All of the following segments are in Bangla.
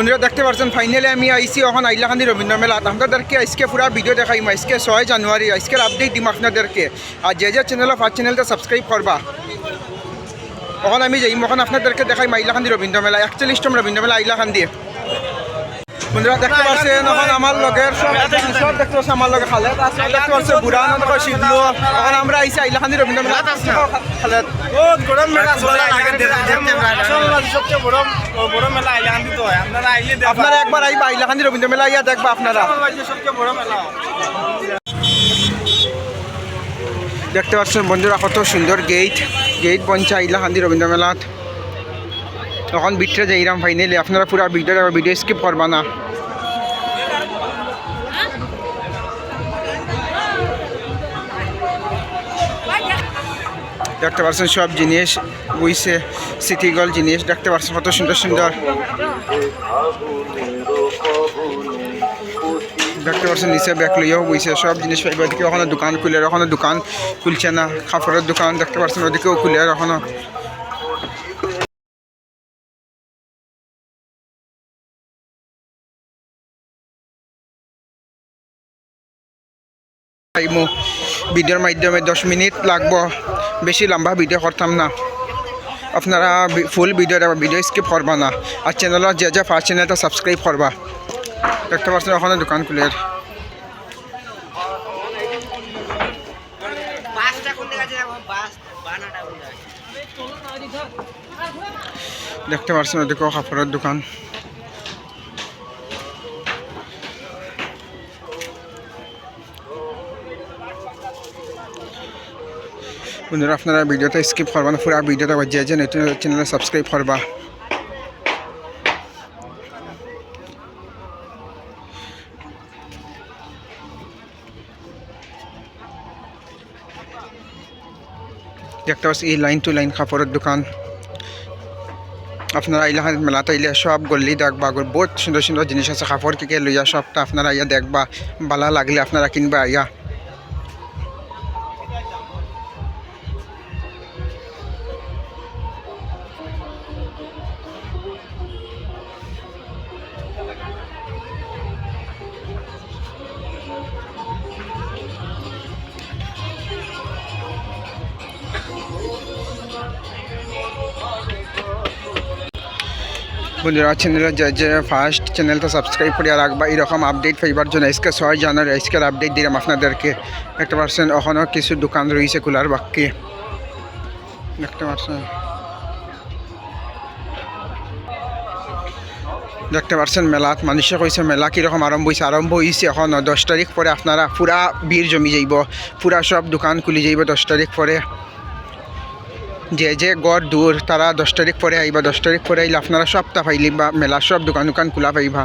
বন্ধুরা দেখতে পাচ্ছেন ফাইনালি আমি আইসি এখন আইলাকান্দি রবীন্দ্র মেলা আপনাদেরকে আজকে পুরা ভিডিও দেখাইম। আজকে ছয় জানুয়ারি আজকের আপডেট দিম আপনাদেরকে। আর যে যে চ্যানেল ফার্স্ট চ্যানেলটা সাবস্ক্রাইব করবা এখন আমি যাইম এখন আপনাদেরকে দেখাইম আইলাকান্দি রবীন্দ্র মেলা, একচল্লিশতম রবীন্দ্র মেলা আইলাকান্দি বন্ধুরা দেখতে পাচ্ছেন এখন আমার লগের সব সব দেখতে পাচ্ছেন আমার লগে খালেদ আছে দেখতে পাচ্ছেন বুড়া শিবলু এখন আমরা আইসি আইলাকান্দি রবীন্দ্র মেলা খালেদ। বহুত বড় মেলা সবচেয়ে বড় বড় মেলা আইলাকান্দি তো আপনারা আইলে আপনারা একবার আইবা আইলাকান্দি রবীন্দ্র মেলা ইয়া দেখবা আপনারা। সবচেয়ে বড় মেলা। দেখতে পাচ্ছেন বন্ধুরা কত সুন্দর গেট গেট বনছে আইলাকান্দি রবীন্দ্র মেলাত তখন বিটরে যাইরাম ফাইনালি আপনারা পুরো ভিডিও ভিডিও স্কিপ করবা না। দেখতে পারছেন সব জিনিস বইছে সিটিগল জিনিস, দেখতে পারছেন কত সুন্দর সুন্দর। দেখতে পারছেন নিচে ব্যাগ লইয়াও বইছে সব জিনিস পাইবা ওদিকে ওখানে দোকান খুলে ওখানে দোকান খুলছে না, কাপড়ের দোকান, দেখতে পারছেন ওদিকেও খুলে ওখানে টাইমও ভিডিওর মাধ্যমে দশ মিনিট লাগবো। বেশি লম্বা ভিডিও করতাম না। আপনারা ফুল ভিডিও ভিডিও স্কিপ করবা না। আর চ্যানেলত যে যে ফার্স্ট চ্যানেলটা সাবস্ক্রাইব করবা দেখতে পাচ্ছেন ওখানে দোকান খুলে দেখতে পাচ্ছেন ওদিকেও কাপড়ের দোকান। বন্ধুরা, আপনারা ভিডিওটা স্কিপ করবা না, পুরো ভিডিওটা যে যে নতুন চ্যানেলে সাবস্ক্রাইব করবা। দেখতে পাচ্ছি, এই লাইন টু লাইন কাপড়ের দোকান। আপনারা ইলাহান মেলাতে আইলে সব গল্লি দেখবা বহুত সুন্দর সুন্দর জিনিস আছে, কাপড় কে লইয়া সবটা আপনারা ইয়া দেখবা, বালা লাগলে আপনারা কিনবা ইয়া বন্ধুরা চ্যানেলের যে যে ফার্স্ট চ্যানেলটা সাবস্ক্রাইব করিয়া রাখবা। এরকম আপডেট পাইবার জন্য আজকে ছয় জানুয়ারি আজকের আপডেট দিলাম আপনাদেরকে। একটা পাচ্ছেন ওখানেও কিছু দোকান রয়েছে খোলার বাক্যে দেখতে পাচ্ছেন। দেখতে পাচ্ছেন মেলাত, মানুষে কইছে মেলা কীরকম আরম্ভ হয়েছে আরম্ভ হয়েছে এখন দশ তারিখ পরে, আপনারা পুরা ভিড় জমি যাইব। পুরা সব দোকান খুলি যাইব দশ তারিখ পরে। যে যে গড় দূর তারা দশ তারিখ পরে আইবা দশ তারিখ পরে আইলে আপনারা সপ্তাহ পাইলি বা মেলা সব দোকান দোকান খোলা পাইবা।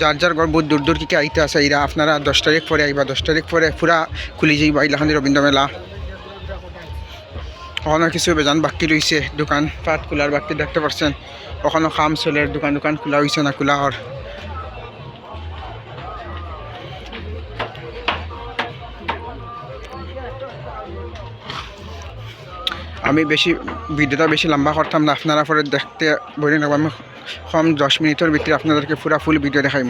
যার যার ঘর বহুত দূর দূর থেকে আইতে আছে এরা আপনারা দশ তারিখ পরে আইবা দশ তারিখ পরে পুরা খুলি যাইবা ইলাখানি রবীন্দ্র মেলা। ওখানে কিছু বেজান বাকি রয়েছে দোকান পাট খোলার বাকি দেখতে পাচ্ছেন ওখানে খাম চলে দোকান দোকান খোলা হয়েছে না খোলা হর আমি বেশি, ভিডিওটা বেশি লম্বা করতাম না। আপনারা পরে দেখতে বলি নেব আমি কম দশ মিনিটের ভিতরে আপনাদেরকে পুরা ফুল ভিডিও দেখাইম।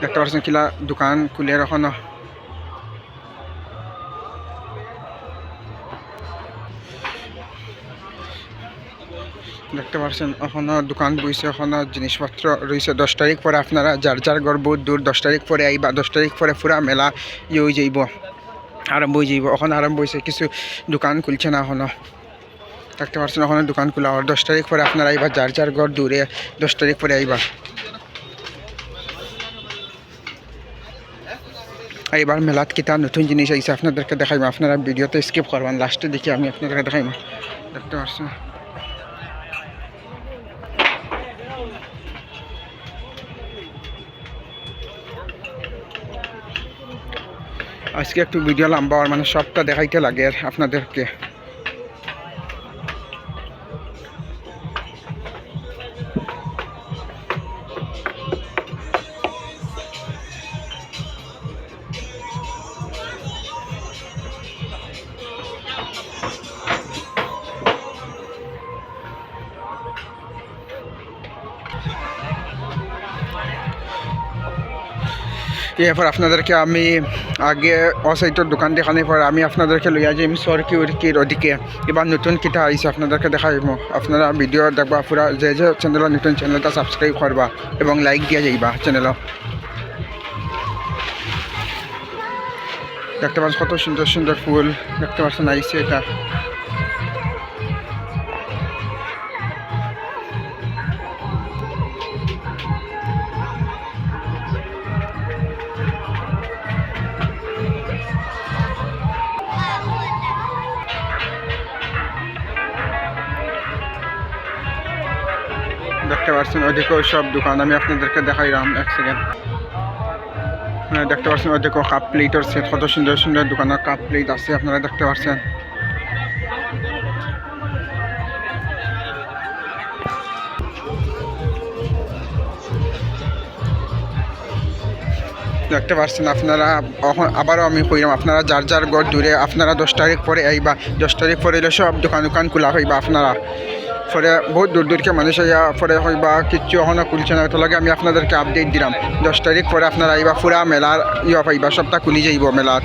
দেখতে পাচ্ছেন কিলা দোকান খুলে এখনও। দেখতে পাচ্ছেন এখনও দোকান বইছে, এখনও জিনিসপত্র রয়েছে দশ তারিখ পরে আপনারা যার যার ঘর বহুত দূর, দশ তারিখ পরে আইবা, দশ তারিখ পরে পুরা মেলা ইয়ে হয়ে যাইব, আরম্ভ হয়ে যাইব। এখন আরম্ভ হয়েছে কিছু দোকান খুলছে না এখনও। দেখতে পাচ্ছেন ওখানে দোকান খোলা আর দশ তারিখ পরে আপনারা আইবা যার যার ঘর দূরে, দশ তারিখ পরে আইবা এইবার মেলাত কিতা নতুন জিনিস আইছে আপনাদেরকে দেখাইব আপনারা ভিডিওতে স্কিপ করবেন লাস্টে দেখি আমি আপনাদেরকে দেখাইব দেখতে পাচ্ছেন আজকে একটু ভিডিও লম্বা আর মানে সবটা দেখাইতে লাগে আপনাদেরকে। এরপর আপনাদেরকে আমি আগে অসাইটর দোকান দেখানোর পর আমি আপনাদেরকে লইয়া যাই সরকি উরকির ওদিকে। এবার নতুন কিতা আইসে আপনাদেরকে দেখাইব। আপনারা ভিডিও দেখবা, পুরা যে যে চ্যানেল নতুন চ্যানেলটা সাবস্ক্রাইব করবা এবং লাইক দিয়ে যাইবা চ্যানেল দেখতে পাচ্ছেন কত সুন্দর সুন্দর ফুল, দেখতে পাচ্ছেন আইসে এটা। দেখতে পাচ্ছেন ওদিকেও সব দোকান। আমি আপনাদেরকে দেখাইলাম এক সেকেন্ড হ্যাঁ দেখতে পাচ্ছেন ওদিকেও কাপ প্লেটের সেট কত সুন্দর সুন্দর দোকানের কাপ প্লেট আছে, আপনারা দেখতে পাচ্ছেন দেখতে পাচ্ছেন আপনারা আবারও আমি কইলাম, আপনারা যার যার ঘর দূরে, আপনারা দশ তারিখ পরে আইবা, দশ তারিখ পরে এলে সব দোকান দোকান খোলা হইবা আপনারা। পরে বহুত দূর দূরকে মানুষ আইয়া পরে হইবা কিচ্ছু এখনও খুলছে না। লাগে আমি আপনাদেরকে আপডেট দিলাম। দশ তারিখ পরে আপনারা আইবা পুরা মেলার ইয়া পাইবা, সবটা খুলি যাইব মেলাত।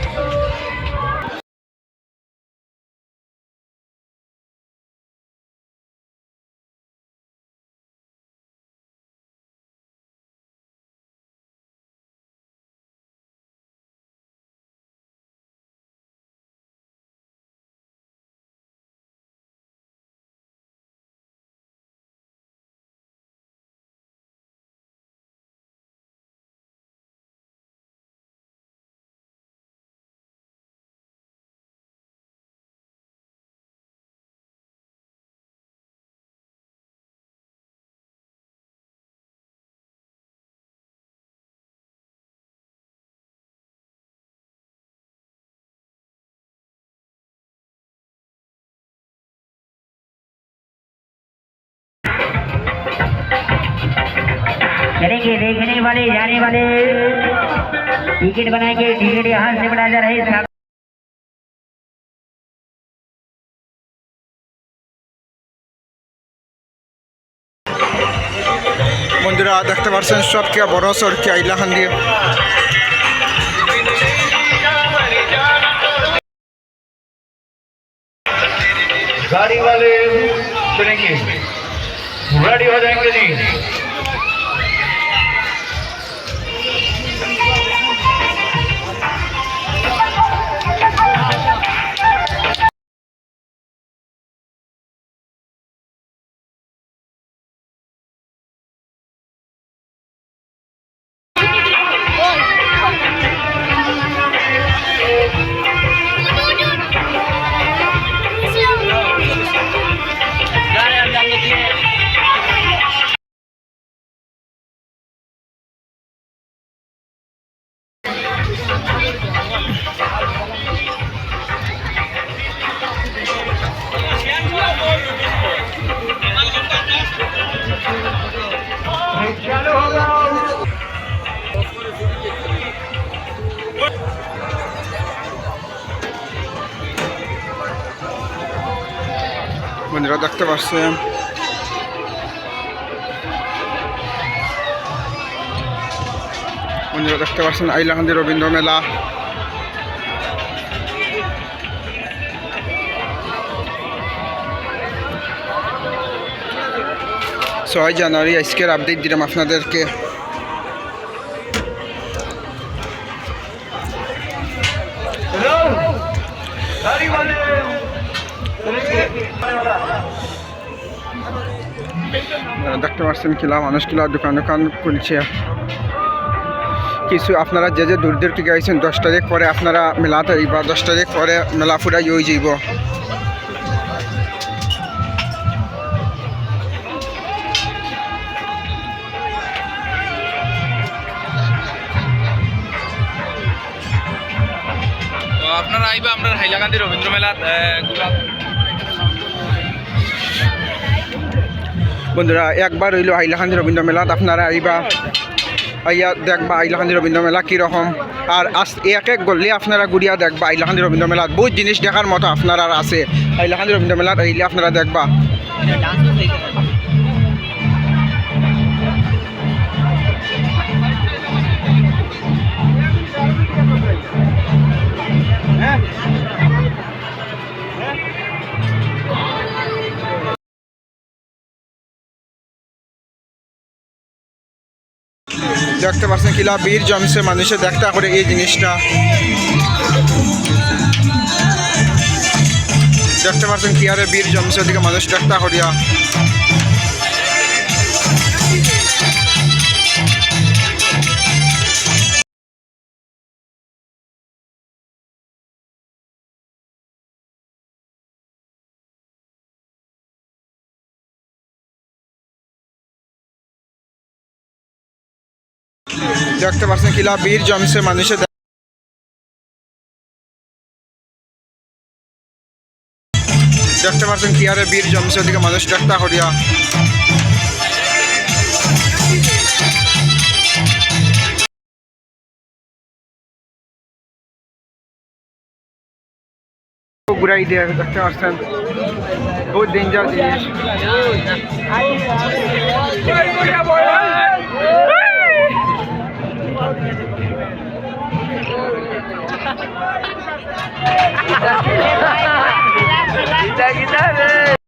चलेंगे देखने वाले जाने वाले टिकट बनाएंगे टिकट यहाँ से बना जा रहे हैं বন্ধুরা দেখতে পাচ্ছেন সব কে বড় সরকে আইলাখান দিয়ে गाड़ी वाले सुनेंगे रेडी हो जाएंगे जी পারছে বন্ধুরা দেখতে পাচ্ছেন আইলাহান্দি রবীন্দ্র মেলা ছয় জানুয়ারি আজকের আপডেট দিলাম আপনাদেরকে Thank you. দেখতে পাচ্ছেন কিলা, মানুষ কিলা দোকান দোকান খুলছে। কিছু আপনারা যে যে দূর দূর থেকে আইছেন, দশ তারিখ পরে আপনারা মেলাতে আইবা দশ তারিখ পরে মেলা ফুরা ইয়ে যাইব। আপনারা আইবা, আমরা হাইলাকান্দি রবীন্দ্র মেলাত বন্ধুরা, একবার হইল হাইলাকান্দি রবীন্দ্র মেলাত। আপনারা আইবা আইয়া দেখবা হাইলাকান্দি রবীন্দ্র মেলা কীরকম আর আস এক এক গল্লে আপনারা গুড়িয়া দেখবা হাইলাকান্দি রবীন্দ্র মেলাত। বহুত জিনিস দেখার মতো আপনারা আছে। হাইলাকান্দি রবীন্দ্র মেলাত আইলে আপনারা দেখবা। দেখতে পাচ্ছেন কিলা বীর জমছে মানুষের দেখতে করে এই জিনিসটা। দেখতে পাচ্ছেন কি আরে বীর জমছে, ওদিকে মানুষ দেখতে করিয়া দেখতে পাচ্ছেন কিলা বীর জমছে মানুষে দেখ- দেখতে পাচ্ছেন কি আরে বীর জমছে ওদিকে মানুষ দেখতে করিয়া ঘুরাই দিয়ে দেখতে পাচ্ছেন বহুত ডেঞ্জার জিনিস 기다 기다 기다